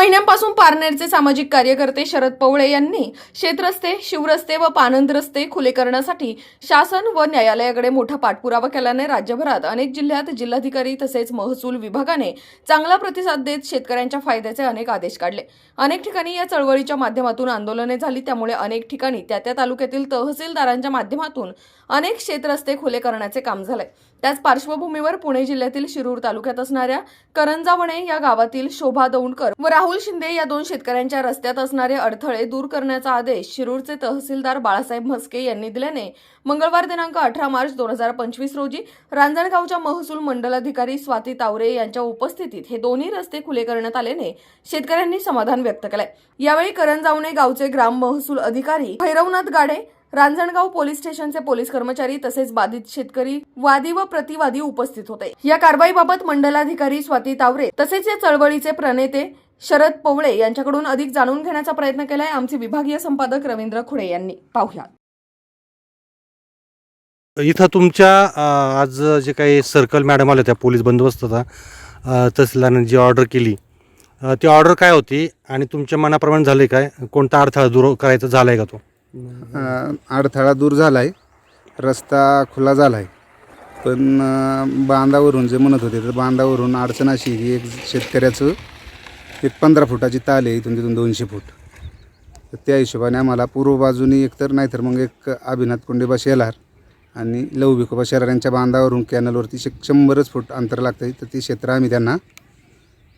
महिन्यांपासून पारनेरचे सामाजिक कार्यकर्ते शरद पवळे यांनी शेतरस्ते शिवरस्ते व पानंद रस्ते खुले करण्यासाठी शासन व न्यायालयाकडे मोठा पाठपुरावा केल्याने राज्यभरात अनेक जिल्ह्यात जिल्हाधिकारी तसेच महसूल विभागाने चांगला प्रतिसाद देत शेतकऱ्यांच्या फायद्याचे अनेक आदेश काढले. अनेक ठिकाणी या चळवळीच्या माध्यमातून आंदोलने झाली त्यामुळे अनेक ठिकाणी त्या त्या तालुक्यातील तहसीलदारांच्या माध्यमातून अनेक शेतरस्ते खुले करण्याचे काम झाले. त्याच पार्श्वभूमीवर पुणे जिल्ह्यातील शिरूर तालुक्यात असणाऱ्या करंजावणे या गावातील शोभा दौंडकर व राहुल शिंदे या दोन शेतकऱ्यांच्या रस्त्यात असणारे अडथळे दूर करण्याचा आदेश शिरूरचे तहसीलदार बाळासाहेब म्हस्के यांनी दिल्याने मंगळवार दिनांक अठरा मार्च दोन हजार पंचवीस रोजी रांजणगावच्या महसूल मंडलाधिकारी स्वाती तावरे यांच्या उपस्थितीत हे दोन्ही रस्ते खुले करण्यात आल्याने शेतकऱ्यांनी समाधान व्यक्त केलंय. यावेळी करंजावणे गावचे ग्राम महसूल अधिकारी भैरवनाथ गाडे रांजणगाव पोलीस स्टेशनचे पोलीस कर्मचारी तसेच बाधित शेतकरी वादी व प्रतिवादी उपस्थित होते. या कारवाईबाबत मंडलाधिकारी स्वाती तावरे तसेच या चळवळीचे प्रणेते शरद पवळे यांच्याकडून अधिक जाणून घेण्याचा प्रयत्न केलाय आमचे विभागीय संपादक रवींद्र खुडे यांनी. पाहुया इथं तुमच्या आज जे काही सर्कल मॅडम आल्या त्या पोलीस बंदोबस्त होता. तहसीलदारांनी जी ऑर्डर केली ती ऑर्डर काय होती आणि तुमच्या मनाप्रमाणे झाले काय? कोणता अडथळा दूर करायचा झालाय का तो? अडथळा दूर झाला आहे रस्ता खुला झाला आहे पण बांधावरून जे म्हणत होते तर बांधावरून अडचण अशी की एक शेतकऱ्याचं एक पंधरा फुटाची ताल आहे इथून तिथून दोनशे फूट. तर त्या हिशोबाने आम्हाला पूर्व बाजूनी एकतर नाही तर मग एक अभिनाथ कोंडेबा शेलार आणि लव भिकोबा शेलार यांच्या बांधावरून कॅनलवरती शे शंभरच फूट अंतर लागतं तर ते क्षेत्र आम्ही त्यांना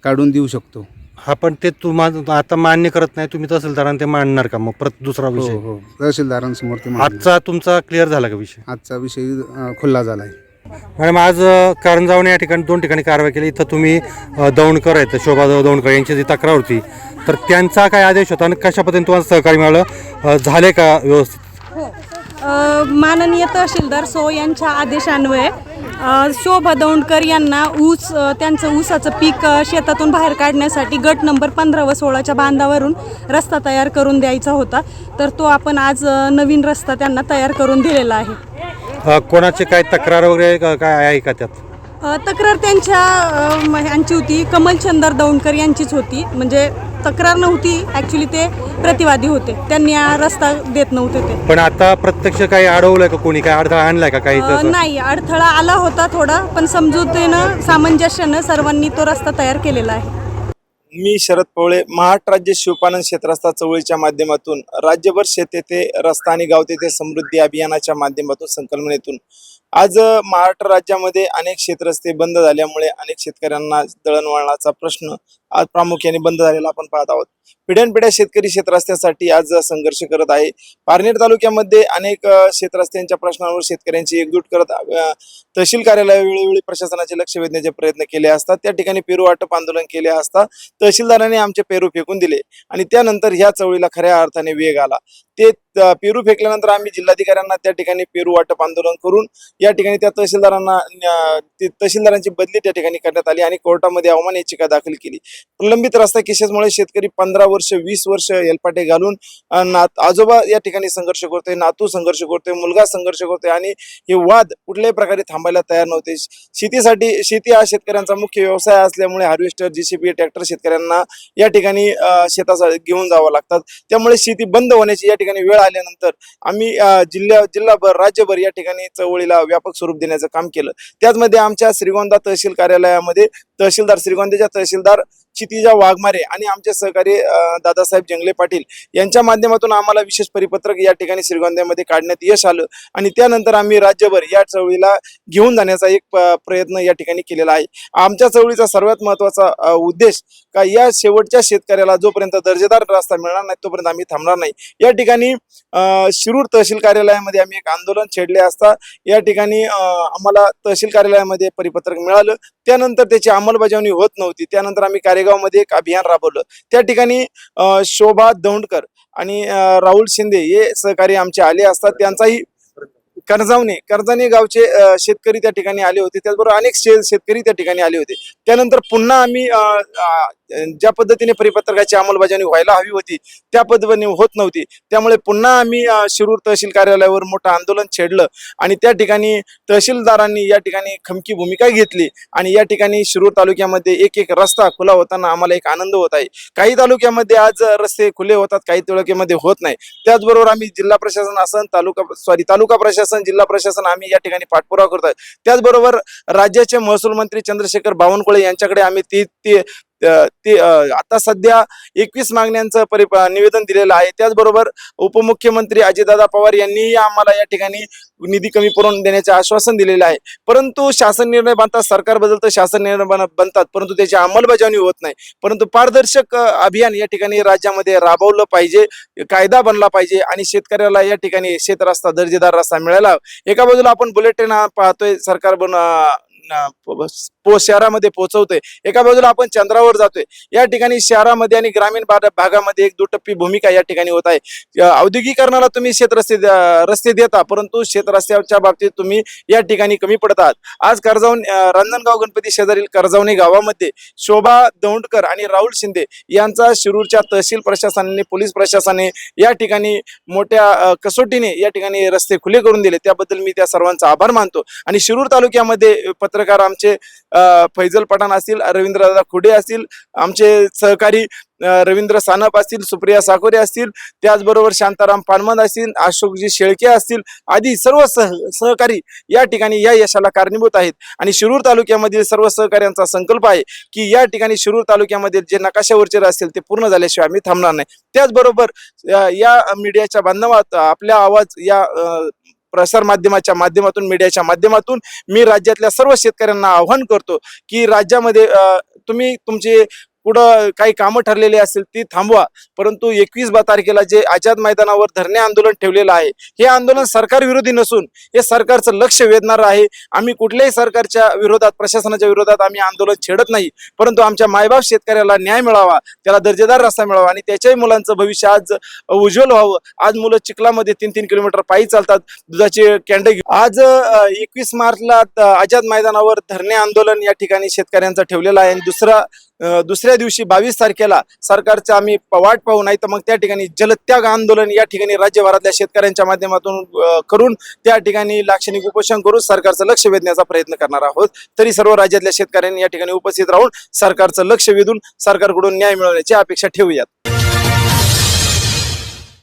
काढून देऊ शकतो. हा पण ते तुम्हा आता मान्य करत नाही तुम्ही तहसीलदारांना ते मांडणार का? मग परत दुसरा हो विषय. हो. तहसीलदारांसमोर ते मांडणार. आजचा तुमचा क्लिअर झाला का विषय? आजचा विषय अ, खुला झाला आहे मॅडम आज अ, कारंजावणे या ठिकाणी दोन ठिकाणी कारवाई केली. इथं तुम्ही अ, दौंडकर आहेत शोभा दौंडकर यांची जी तक्रार होती तर त्यांचा काय आदेश होता आणि कशा पद्धतीने तुम्हाला सहकार्य मिळालं? अ, झाले का व्यवस्थित? अ, माननीय तहसीलदार सो यांच्या आदेशान्वये शोभा दौंडकर यांना ऊस त्यांचं ऊसाचं पीक शेतातून बाहेर काढण्यासाठी गट नंबर पंधरा व सोळाच्या बांधावरून रस्ता तयार करून द्यायचा होता. तर तो आपण आज नवीन रस्ता त्यांना तयार करून दिलेला आहे. कोणाचे काय तक्रार वगैरे काय आहे का त्यात? तक्रार त्यांच्या यांची होती. कमलचंदर दौंडकर यांचीच होती. म्हणजे तक्रार नव्हती. ॲक्च्युली ते प्रतिवादी होते. त्यांनी हा रस्ता देत नव्हते ते. पण आता प्रत्यक्ष काही अडवलंय का कोणी? काय अडथळा आणलाय का काही अ, तसं? नाही. अडथळा आला होता थोडा पण समजुतीनं सामंजस्यानं सर्वांनी तो रस्ता तयार केलेला आहे. मी शरद पवळे महाराष्ट्र राज्य शिवपालन क्षेत्रस्था चळवळीच्या माध्यमातून राज्यभर शेत येथे रस्ता आणि गाव तेथे समृद्धी अभियानाच्या माध्यमातून संकल्पनेतून आज अ, महाराष्ट्र राज्यामध्ये अनेक शेतरस्ते बंद झाल्यामुळे अनेक शेतकऱ्यांना दळणवळणाचा प्रश्न आज प्रामुख्याने बंद झालेला आपण पाहत आहोत. पिढ्यानपिढ्या शेतकरी शेतरस्त्यासाठी आज संघर्ष करत आहे. पारनेर तालुक्यामध्ये अनेक शेतरस्त्यांच्या प्रश्नांवर शेतकऱ्यांची एकजूट करत तहसील कार्यालय वेळोवेळी प्रशासनाचे लक्ष वेधण्याचे प्रयत्न केले असतात. त्या ठिकाणी पेरू वाटप आंदोलन केले असता तहसीलदारांनी आमचे पेरू फेकून दिले आणि त्यानंतर ह्या चवळीला खऱ्या अर्थाने वेग आला. ते पेरू फेकल्यानंतर आम्ही जिल्हाधिकाऱ्यांना त्या ठिकाणी पेरू वाटप आंदोलन करून या ठिकाणी त्या तहसीलदारांना तहसीलदारांची बदली त्या ठिकाणी करण्यात आली आणि कोर्टामध्ये अवमान याचिका दाखल केली. प्रलंबित रस्ता केसेसमुळे शेतकरी पंधरा वर्ष वीस वर्ष एलपाटे घालून नात आजोबा या ठिकाणी संघर्ष करतोय नातू संघर्ष करतोय मुलगा संघर्ष करतोय आणि हे वाद कुठल्याही प्रकारे थांबायला तयार नव्हते. शेतीसाठी शेती हा शेतकऱ्यांचा मुख्य व्यवसाय असल्यामुळे हार्वेस्टर जीसीबी ट्रॅक्टर शेतकऱ्यांना या ठिकाणी अ, शेतासाठी घेऊन जावं लागतात. त्यामुळे शेती बंद होण्याची या ठिकाणी वेळ आल्यानंतर आम्ही जिल्ह्या जिल्हाभर राज्यभर या ठिकाणी चळवळीला व्यापक स्वरूप देण्याचं काम केलं. त्याचमध्ये आमच्या श्रीगोंदा तहसील कार्यालयामध्ये तहसीलदार श्रीगोंदेच्या तहसीलदार क्षितिजा वाघमारे आणि आमचे सहकारी दादासाहेब जंगले पाटील यांच्या माध्यमातून आम्हाला विशेष परिपत्रक या ठिकाणी श्रीगोंद्यामध्ये काढण्यात यश आलं. आणि त्यानंतर आम्ही राज्यभर या चळवळीला घेऊन जाण्याचा एक प्रयत्न या ठिकाणी केलेला आहे. आमच्या चळवळीचा सर्वात महत्त्वाचा उद्देश का या शेवटच्या शेतकऱ्याला जोपर्यंत दर्जेदार रस्ता मिळणार नाही तोपर्यंत आम्ही थांबणार नाही. या ठिकाणी शिरूर तहसील कार्यालयामध्ये आम्ही एक आंदोलन छेडले असता या ठिकाणी आम्हाला तहसील कार्यालयामध्ये परिपत्रक मिळालं. त्यानंतर त्याची अंमलबजावणी होत नव्हती. त्यानंतर आम्ही कार्य मालेगावमध्ये एक अभियान राबवलं. त्या ठिकाणी शोभा दौंडकर आणि राहुल शिंदे हे सहकारी आमचे आले असतात. त्यांचाही कर्जावणे कर्जाने गावचे शेतकरी त्या ठिकाणी आले होते. त्याचबरोबर अनेक शे शेतकरी त्या ठिकाणी आले होते. त्यानंतर पुन्हा आम्ही अं, ज्या पद्धतीने परिपत्रकाची अंमलबजावणी व्हायला हवी होती त्या पद्धतीने होत नव्हती. त्यामुळे पुन्हा आम्ही शिरूर तहसील कार्यालयावर मोठं आंदोलन छेडलं आणि त्या ठिकाणी तहसीलदारांनी या ठिकाणी खमकी भूमिका घेतली आणि या ठिकाणी शिरूर तालुक्यामध्ये एक एक रस्ता खुला होताना आम्हाला एक आनंद होत आहे. काही तालुक्यामध्ये आज रस्ते खुले होतात काही तालुक्यामध्ये होत नाही. त्याचबरोबर आम्ही जिल्हा प्रशासन असन तालुका सॉरी तालुका प्रशासन जिल्हा प्रशासन आम्ही या ठिकाणी पाठपुरावा करत आहे त्याचबरोबर राज्याचे महसूल मंत्री चंद्रशेखर बावनकुळे यांच्याकडे आम्ही ती ते आता सध्या एकवीस मागण्यांचं परि निवेदन दिलेलं आहे. त्याचबरोबर उपमुख्यमंत्री अजितदादा पवार यांनीही आम्हाला या ठिकाणी निधी कमी करून देण्याचे आश्वासन दिलेलं आहे. परंतु शासन निर्णय बनतात सरकार बदलतं शासन निर्णय बन- बनतात परंतु त्याची अंमलबजावणी होत नाही. परंतु पारदर्शक अभियान या ठिकाणी राज्यामध्ये राबवलं पाहिजे कायदा बनला पाहिजे आणि शेतकऱ्याला या ठिकाणी शेत रस्ता दर्जेदार रस्ता मिळायला एका बाजूला आपण बुलेट ट्रेन हा पाहतोय सरकार बन पो शहरामध्ये पोहोचवतोय. एका बाजूला आपण चंद्रावर जातोय. या ठिकाणी शहरामध्ये आणि ग्रामीण भाग- भागामध्ये एक दुटप्पी भूमिका या ठिकाणी होत आहे. औद्योगिकरणाला तुम्ही शेत रस्ते रस्ते देता परंतु शेत रस्त्याच्या बाबतीत तुम्ही या ठिकाणी कमी पडतात आज कर्जावून अ, रांजणगाव गणपती शेजारील कर्जावणी गावामध्ये शोभा दौंडकर आणि राहुल शिंदे यांचा शिरूरच्या तहसील प्रशासनाने पोलीस प्रशासनाने या ठिकाणी मोठ्या कसोटीने या ठिकाणी रस्ते खुले करून दिले. त्याबद्दल मी त्या सर्वांचा आभार मानतो. आणि शिरूर तालुक्यामध्ये पत्रकार आमचे फैजल पठाण असतील रवींद्रदादा खुडे असतील आमचे सहकारी रवींद्र सानप असतील सुप्रिया साकोरे असतील त्याचबरोबर शांताराम पानमंद असतील अशोकजी शेळके असतील आदी सर्व सह सहकारी या ठिकाणी या यशाला कारणीभूत आहेत. आणि शिरूर तालुक्यामधील सर्व सहकार्यांचा संकल्प आहे की या ठिकाणी शिरूर तालुक्यामध्ये जे नकाशावरचे असतील ते पूर्ण झाल्याशिवाय आम्ही थांबणार नाही. त्याचबरोबर या मीडियाच्या बांधवात आपला आवाज या प्रसार माध्यमाच्या माध्यमातून मीडियाच्या माध्यमातून मी राज्यातल्या सर्व शेतकऱ्यांना आव्हान करतो की राज्यामध्ये तुम्ही तुमचे कुठं काही कामं ठरलेली असतील ती थांबवा. परंतु एकवीस बा तारखेला जे आझाद मैदानावर धरणे आंदोलन ठेवलेलं आहे हे आंदोलन सरकार विरोधी नसून हे सरकारचं लक्ष वेधणार आहे. आम्ही कुठल्याही सरकारच्या विरोधात प्रशासनाच्या विरोधात आम्ही आंदोलन छेडत नाही. परंतु आमच्या मायबाप शेतकऱ्याला न्याय मिळावा त्याला दर्जेदार रस्ता मिळावा आणि त्याच्याही मुलांचं भविष्य आज उज्ज्वल व्हावं. आज मुलं चिखलामध्ये तीन तीन किलोमीटर पायी चालतात दुधाचे कॅन्डे आज एकवीस मार्चला आझाद मैदानावर धरणे आंदोलन या ठिकाणी शेतकऱ्यांचं ठेवलेलं आहे. आणि दुसरा दुसऱ्या दिवशी बावीस तारखेला सरकारचा आम्ही वाट पाहू नाही तर मग त्या ठिकाणी जलत्याग आंदोलन या ठिकाणी राज्यभरातल्या शेतकऱ्यांच्या माध्यमातून करून त्या ठिकाणी लाक्षणिक उपोषण करून सरकारचं लक्ष वेधण्याचा प्रयत्न करणार आहोत. तरी सर्व राज्यातल्या शेतकऱ्यांनी या ठिकाणी उपस्थित राहून सरकारचं लक्ष वेधून सरकारकडून न्याय मिळवण्याची अपेक्षा ठेवूयात.